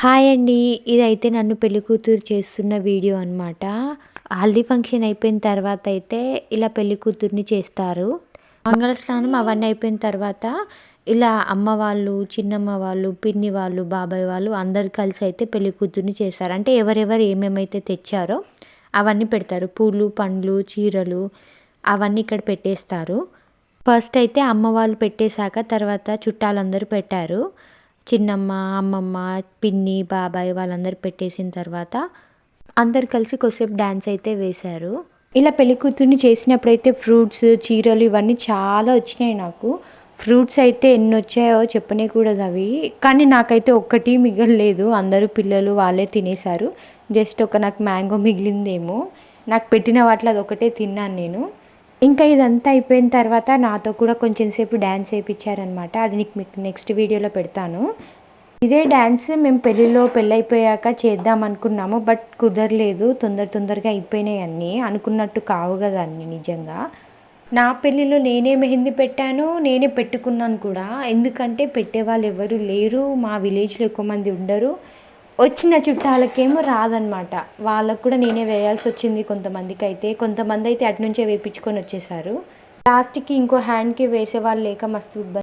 Hi అండి. ఇదైతే నన్ను పెళ్ళి కూతురు చేస్తున్న వీడియో అనమాట. హల్దీ ఫంక్షన్ అయిపోయిన తర్వాత అయితే ఇలా పెళ్ళికూతురిని చేస్తారు. మంగళ స్నానం అవన్నీ అయిపోయిన తర్వాత ఇలా అమ్మ వాళ్ళు, చిన్నమ్మ వాళ్ళు, పిన్ని వాళ్ళు, బాబాయ్ వాళ్ళు అందరు కలిసి అయితే పెళ్ళికూతురిని చేస్తారు. అంటే ఎవరెవరు ఏమేమైతే తెచ్చారో అవన్నీ పెడతారు. పూలు, పండ్లు, చీరలు అవన్నీ ఇక్కడ పెట్టేస్తారు. ఫస్ట్ అయితే అమ్మ వాళ్ళు పెట్టేశాక తర్వాత చుట్టాలందరూ పెట్టారు. చిన్నమ్మ, అమ్మమ్మ, పిన్ని, బాబాయ్ వాళ్ళందరూ పెట్టేసిన తర్వాత అందరు కలిసి కొద్దిసేపు డ్యాన్స్ అయితే వేశారు. ఇలా పెళ్ళి చేసినప్పుడు చేసినప్పుడైతే ఫ్రూట్స్, చీరలు ఇవన్నీ చాలా వచ్చినాయి నాకు. ఫ్రూట్స్ అయితే ఎన్ని వచ్చాయో చెప్పనేకూడదు అవి. కానీ నాకైతే ఒక్కటి మిగలలేదు. అందరూ పిల్లలు వాళ్ళే తినేశారు. జస్ట్ ఒక నాకు మ్యాంగో మిగిలిందేమో. నాకు పెట్టిన వాటిలో అది ఒకటే తిన్నాను నేను. ఇంకా ఇదంతా అయిపోయిన తర్వాత నాతో కూడా కొంచెం సేపు డ్యాన్స్ వేయించారనమాట అది నీకు మీకు నెక్స్ట్ వీడియోలో పెడతాను. ఇదే డ్యాన్స్ మేము పెళ్ళిలో పెళ్ళైపోయాక చేద్దాం అనుకున్నాము. బట్ కుదరలేదు. తొందర తొందరగా అయిపోయినాయి అన్నీ. అనుకున్నట్టు కావు కదా అన్నీ నిజంగా. నా పెళ్ళిలో నేనే మెహందీ పెట్టాను. నేనే పెట్టుకున్నాను కూడా. ఎందుకంటే పెట్టేవాళ్ళు ఎవరు లేరు. మా విలేజ్‌లో ఎక్కువ మంది ఉండరు. వచ్చిన చుట్టాలకేమో రాదనమాట. వాళ్ళకు కూడా నేనే వేయాల్సి వచ్చింది కొంతమందికైతే. కొంతమంది అయితే అటు నుంచే వేపించుకొని వచ్చేసారు. లాస్ట్‌కి ఇంకో హ్యాండ్‌కి వేసేవాళ్ళు లేక మస్తు ఇబ్బంది